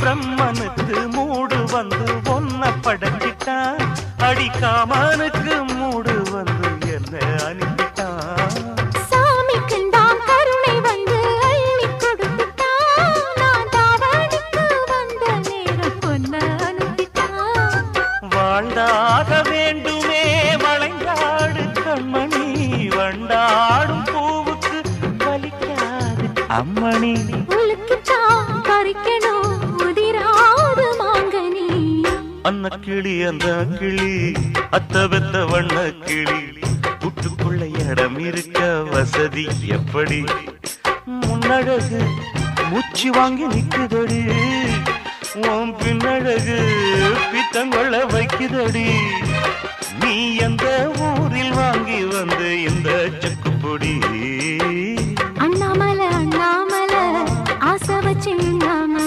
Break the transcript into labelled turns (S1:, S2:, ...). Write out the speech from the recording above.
S1: பிரம்மனுக்கு மூடு வந்து ஒன்ன படைச்சிட்டான். அடிக்காமனுக்கு மூடு வந்து என்ன அனுப்பிட்டான். வாழ்ந்தாக வேண்டுமே வளைந்தாடு கண்மணி. வண்டாடும் பூவுக்கு வலிக்காது அம்மணி. அன்ன கிளி அந்த கிளி அத்த வெத்த வண்ண கிளி வீட்டுக்குள்ள இடம் இருக்க வசதி எப்படி? முன்னழகு மூச்சு வாங்கி நிக்குதடி. உன் பின்னழகு பித்தங்கொள்ள வைக்குதடி. நீ எந்த ஊரில் வாங்கி வந்து இந்த சக்குப்பொடி? அண்ணாமலை அண்ணாமலை ஆசை வச்சு